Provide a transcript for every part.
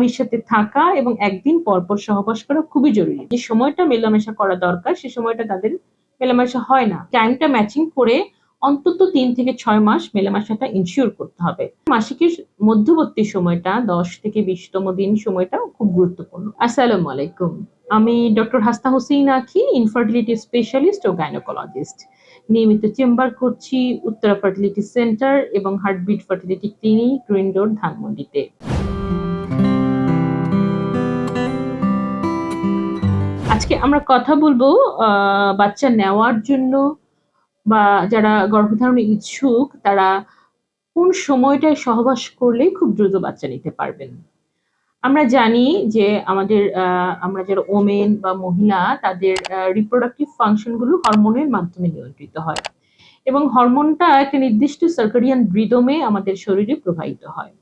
স্বামীর সাথে থাকা এবং একদিন পরপর সহবাস করা খুবই জরুরি। যে সময়টা মেলামেশা করা দরকার, সে সময়টা তাদের মেলামেশা হয় না। টাইমটা ম্যাচিং করে অন্তত তিন থেকে ছয় মাস মেলামেশাটা ইনশিওর করতে হবে। মাসিকের মধ্যবর্তী সময়টা, দশ থেকে বিশতম দিন সময়টা খুব গুরুত্বপূর্ণ। আসসালামু আলাইকুম। আমি doctor Hasta Hossain Akhi infertility specialist ও গাইনোকোলজিস্ট নিয়মিত চেম্বার করছি উত্তরা ফার্টিলিটি সেন্টার এবং heartbeat fertility clinic green road ধানমন্ডিতে। আজকে আমরা কথা বলব বাচ্চা নেওয়ার জন্য বা যারা গর্ভধারণে ইচ্ছুক, তারা কোন সময়টায় সহবাস করলে খুব দ্রুত বাচ্চা নিতে পারবেন। আমরা জানি যে আমাদের আমরা যারা ওমেন বা মহিলা, তাদের রিপ্রোডাক্টিভ ফাংশনগুলো হরমোনের মাধ্যমে নিয়ন্ত্রিত হয় এবং হরমোনটা একটা নির্দিষ্ট সার্কারিয়ান রিদমে আমাদের শরীরে প্রবাহিত হয়।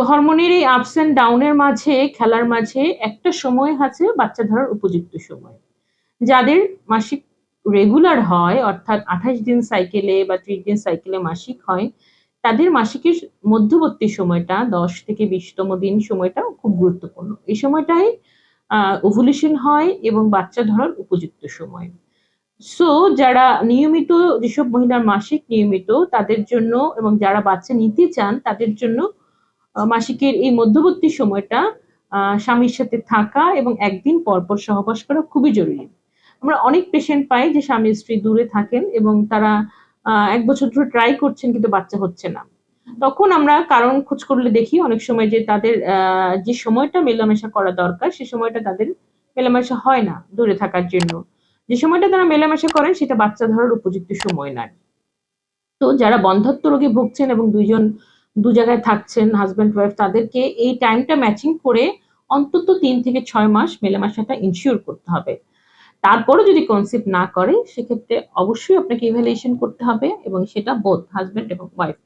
তো হরমোনের এই আপস এন্ড ডাউনের মাঝে, খেলার মাঝে একটা সময় আছে বাচ্চা ধরার উপযুক্ত সময়। যাদের মাসিক রেগুলার হয়, অর্থাৎ আঠাশ দিন সাইকেলে বা ত্রিশ দিন সাইকেলে মাসিক হয়, তাদের মাসিকের মধ্যবর্তী সময়টা, দশ থেকে বিশতম দিন সময়টা খুব গুরুত্বপূর্ণ। এই সময়টাই ওভুলেশন হয় এবং বাচ্চা ধরার উপযুক্ত সময়। সো যারা নিয়মিত, যেসব মহিলার মাসিক নিয়মিত, তাদের জন্য এবং যারা বাচ্চা নিতে চান, তাদের জন্য মাসিকের এই মধ্যবর্তী সময়টা স্বামীর সাথে থাকা এবং একদিন পরপর সহবাস করা খুবই জরুরি। আমরা অনেক পেশেন্ট পাই যে স্বামী স্ত্রী দূরে থাকেন এবং তারা এক বছর ধরে ট্রাই করছেন কিন্তু বাচ্চা হচ্ছে না। তখন আমরা কারণ খোঁজ করলে দেখি অনেক সময় যে তাদের যে সময়টা মেলামেশা করা দরকার, সে সময়টা তাদের মেলামেশা হয় না দূরে থাকার জন্য। যে সময়টা তারা মেলামেশা করেন, সেটা বাচ্চা ধরার উপযুক্ত সময় নয়। তো যারা বন্ধাত্ম রোগে ভুগছেন এবং দুইজন দু জায়গায় থাকছেন হাজব্যান্ড ওয়াইফ তাদেরকে এই টাইমটা ম্যাচিং করে অন্তত তিন থেকে ছয় মাস মেলে মেলামেশাটা ইনশিওর করতে হবে। তারপরে যদি কনসেপ্ট না করে, সেক্ষেত্রে অবশ্যই আপনাকে ইভ্যালুয়েশন করতে হবে এবং সেটা বোধ হাজব্যান্ড এবং ওয়াইফ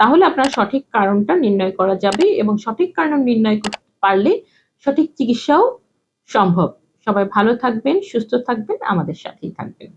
তাহলে আপনার সঠিক কারণটা নির্ণয় করা যাবে এবং সঠিক কারণ নির্ণয় করতে পারলে সঠিক চিকিৎসাও সম্ভব। সবাই ভালো থাকবেন, সুস্থ থাকবেন, আমাদের সাথেই থাকবেন।